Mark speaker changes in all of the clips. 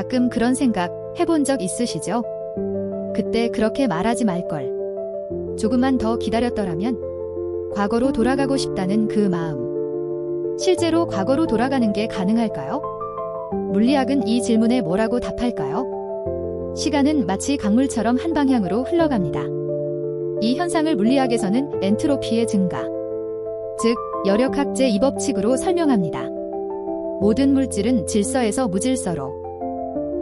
Speaker 1: 가끔 그런 생각 해본 적 있으시죠? 그때 그렇게 말하지 말걸. 조금만 더 기다렸더라면 과거로 돌아가고 싶다는 그 마음. 실제로 과거로 돌아가는 게 가능할까요? 물리학은 이 질문에 뭐라고 답할까요? 시간은 마치 강물처럼 한 방향으로 흘러갑니다. 이 현상을 물리학에서는 엔트로피의 증가, 즉 여력학제 이 법칙으로 설명합니다. 모든 물질은 질서에서 무질서로,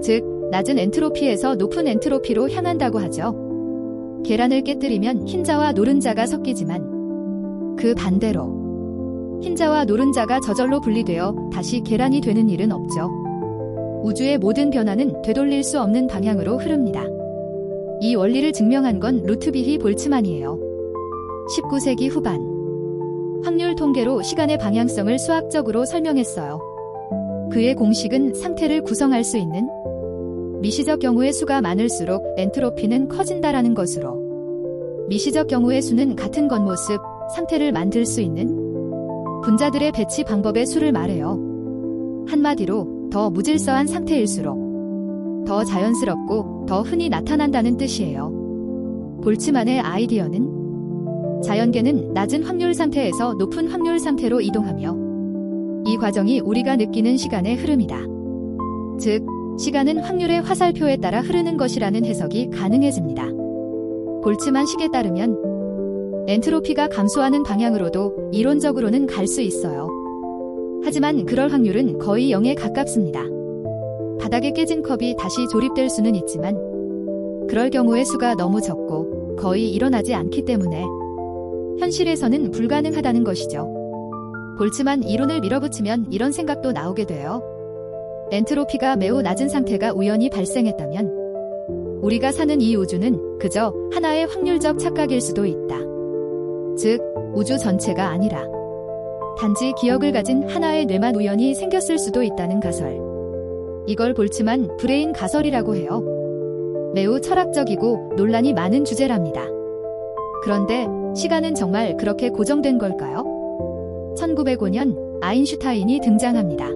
Speaker 1: 즉 낮은 엔트로피에서 높은 엔트로피로 향한다고 하죠. 계란을 깨뜨리면 흰자와 노른자가 섞이지만 그 반대로 흰자와 노른자가 저절로 분리되어 다시 계란이 되는 일은 없죠. 우주의 모든 변화는 되돌릴 수 없는 방향으로 흐릅니다. 이 원리를 증명한 건 루트비히 볼츠만이에요. 19세기 후반 확률 통계로 시간의 방향성을 수학적으로 설명했어요. 그의 공식은 상태를 구성할 수 있는 미시적 경우의 수가 많을수록 엔트로피는 커진다라는 것으로 미시적 경우의 수는 같은 겉모습, 상태를 만들 수 있는 분자들의 배치 방법의 수를 말해요. 한마디로 더 무질서한 상태일수록 더 자연스럽고 더 흔히 나타난다는 뜻이에요. 볼츠만의 아이디어는 자연계는 낮은 확률 상태에서 높은 확률 상태로 이동하며 이 과정이 우리가 느끼는 시간의 흐름이다. 즉, 시간은 확률의 화살표에 따라 흐르는 것이라는 해석이 가능해집니다. 볼츠만 식에 따르면 엔트로피가 감소하는 방향으로도 이론적으로는 갈 수 있어요. 하지만 그럴 확률은 거의 0에 가깝습니다. 바닥에 깨진 컵이 다시 조립될 수는 있지만 그럴 경우의 수가 너무 적고 거의 일어나지 않기 때문에 현실에서는 불가능하다는 것이죠. 볼츠만 이론을 밀어붙이면 이런 생각도 나오게 돼요. 엔트로피가 매우 낮은 상태가 우연히 발생했다면 우리가 사는 이 우주는 그저 하나의 확률적 착각일 수도 있다. 즉, 우주 전체가 아니라 단지 기억을 가진 하나의 뇌만 우연히 생겼을 수도 있다는 가설. 이걸 볼츠만 브레인 가설이라고 해요. 매우 철학적이고 논란이 많은 주제랍니다. 그런데 시간은 정말 그렇게 고정된 걸까요? 1905년 아인슈타인이 등장합니다.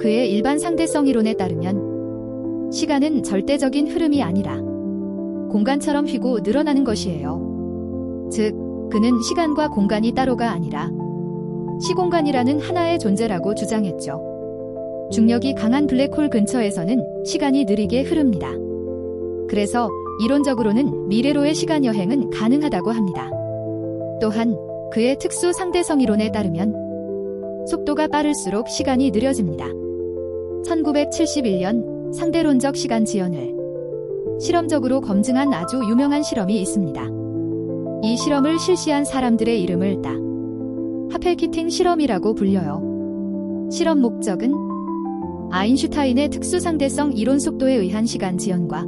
Speaker 1: 그의 일반 상대성 이론에 따르면 시간은 절대적인 흐름이 아니라 공간처럼 휘고 늘어나는 것이에요. 즉, 그는 시간과 공간이 따로가 아니라 시공간이라는 하나의 존재라고 주장했죠. 중력이 강한 블랙홀 근처에서는 시간이 느리게 흐릅니다. 그래서 이론적으로는 미래로의 시간 여행은 가능하다고 합니다. 또한 그의 특수 상대성 이론에 따르면 속도가 빠를수록 시간이 느려집니다. 1971년 상대론적 시간 지연을 실험적으로 검증한 아주 유명한 실험이 있습니다. 이 실험을 실시한 사람들의 이름을 따 하펠키팅 실험이라고 불려요. 실험 목적은 아인슈타인의 특수 상대성 이론 속도에 의한 시간 지연과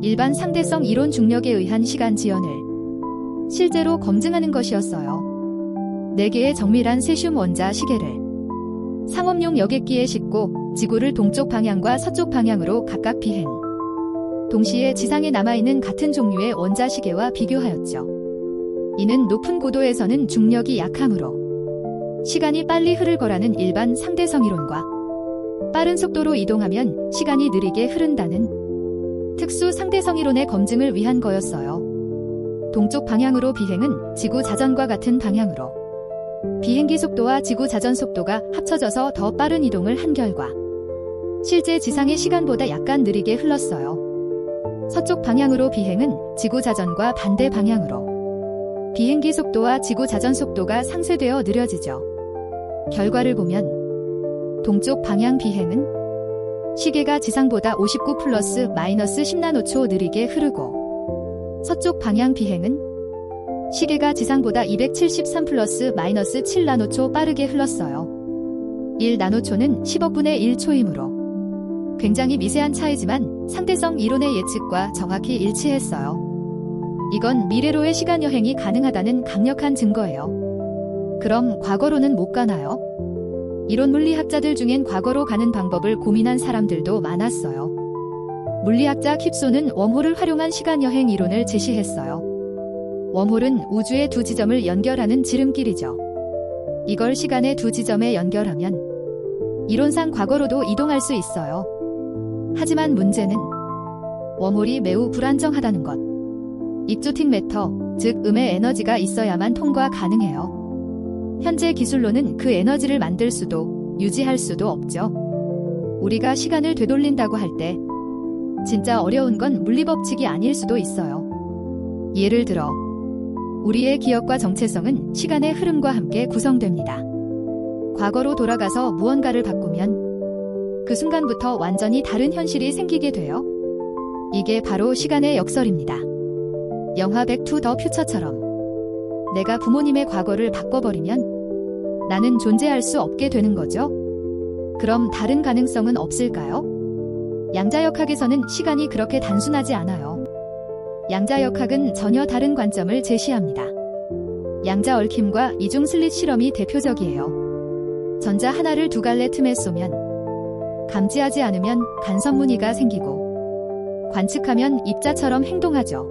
Speaker 1: 일반 상대성 이론 중력에 의한 시간 지연을 실제로 검증하는 것이었어요. 4개의 정밀한 세슘 원자 시계를 상업용 여객기에 싣고 지구를 동쪽 방향과 서쪽 방향으로 각각 비행. 동시에 지상에 남아있는 같은 종류의 원자 시계와 비교하였죠. 이는 높은 고도에서는 중력이 약하므로 시간이 빨리 흐를 거라는 일반 상대성 이론과 빠른 속도로 이동하면 시간이 느리게 흐른다는 특수 상대성 이론의 검증을 위한 거였어요. 동쪽 방향으로 비행은 지구 자전과 같은 방향으로 비행기 속도와 지구 자전 속도가 합쳐져서 더 빠른 이동을 한 결과 실제 지상의 시간보다 약간 느리게 흘렀어요. 서쪽 방향으로 비행은 지구 자전과 반대 방향으로 비행기 속도와 지구 자전 속도가 상쇄되어 느려지죠. 결과를 보면 동쪽 방향 비행은 시계가 지상보다 59 플러스 마이너스 10나노초 느리게 흐르고 서쪽 방향 비행은 시계가 지상보다 273 플러스 마이너스 7나노초 빠르게 흘렀어요. 1나노초는 10억분의 1초이므로 굉장히 미세한 차이지만 상대성 이론의 예측과 정확히 일치했어요. 이건 미래로의 시간 여행이 가능하다는 강력한 증거예요. 그럼 과거로는 못 가나요? 이론 물리학자들 중엔 과거로 가는 방법을 고민한 사람들도 많았어요. 물리학자 킵소는 웜홀을 활용한 시간 여행 이론을 제시했어요. 웜홀은 우주의 두 지점을 연결하는 지름길이죠. 이걸 시간의 두 지점에 연결하면 이론상 과거로도 이동할 수 있어요. 하지만 문제는 웜홀이 매우 불안정하다는 것. 익조틱 매터, 즉 음의 에너지가 있어야만 통과 가능해요. 현재 기술로는 그 에너지를 만들 수도 유지할 수도 없죠. 우리가 시간을 되돌린다고 할때 진짜 어려운 건 물리법칙이 아닐 수도 있어요. 예를 들어 우리의 기억과 정체성은 시간의 흐름과 함께 구성됩니다. 과거로 돌아가서 무언가를 바꾸면 그 순간부터 완전히 다른 현실이 생기게 돼요. 이게 바로 시간의 역설입니다. 영화 백투 더 퓨처처럼 내가 부모님의 과거를 바꿔버리면 나는 존재할 수 없게 되는 거죠. 그럼 다른 가능성은 없을까요? 양자역학에서는 시간이 그렇게 단순하지 않아요. 양자역학은 전혀 다른 관점을 제시합니다. 양자 얽힘과 이중 슬릿 실험이 대표적이에요. 전자 하나를 두 갈래 틈에 쏘면 감지하지 않으면 간섭 무늬가 생기고 관측하면 입자처럼 행동하죠.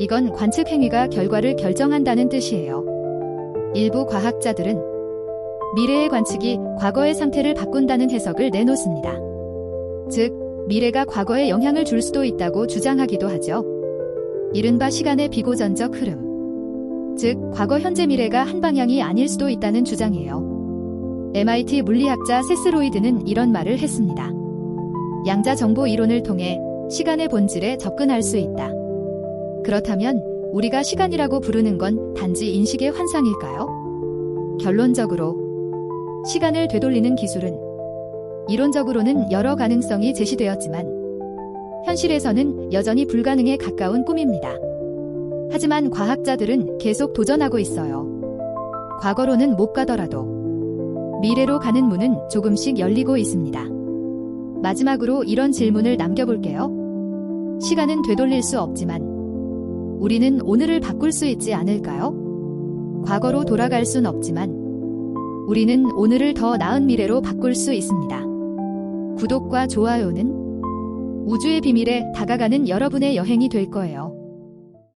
Speaker 1: 이건 관측 행위가 결과를 결정한다는 뜻이에요. 일부 과학자들은 미래의 관측이 과거의 상태를 바꾼다는 해석을 내놓습니다. 즉, 미래가 과거에 영향을 줄 수도 있다고 주장하기도 하죠. 이른바 시간의 비고전적 흐름. 즉, 과거, 현재, 미래가 한 방향이 아닐 수도 있다는 주장이에요. MIT 물리학자 세스로이드는 이런 말을 했습니다. 양자 정보 이론을 통해 시간의 본질에 접근할 수 있다. 그렇다면 우리가 시간이라고 부르는 건 단지 인식의 환상일까요? 결론적으로 시간을 되돌리는 기술은 이론적으로는 여러 가능성이 제시되었지만 현실에서는 여전히 불가능에 가까운 꿈입니다. 하지만 과학자들은 계속 도전하고 있어요. 과거로는 못 가더라도 미래로 가는 문은 조금씩 열리고 있습니다. 마지막으로 이런 질문을 남겨볼게요. 시간은 되돌릴 수 없지만 우리는 오늘을 바꿀 수 있지 않을까요? 과거로 돌아갈 순 없지만 우리는 오늘을 더 나은 미래로 바꿀 수 있습니다. 구독과 좋아요는 우주의 비밀에 다가가는 여러분의 여행이 될 거예요.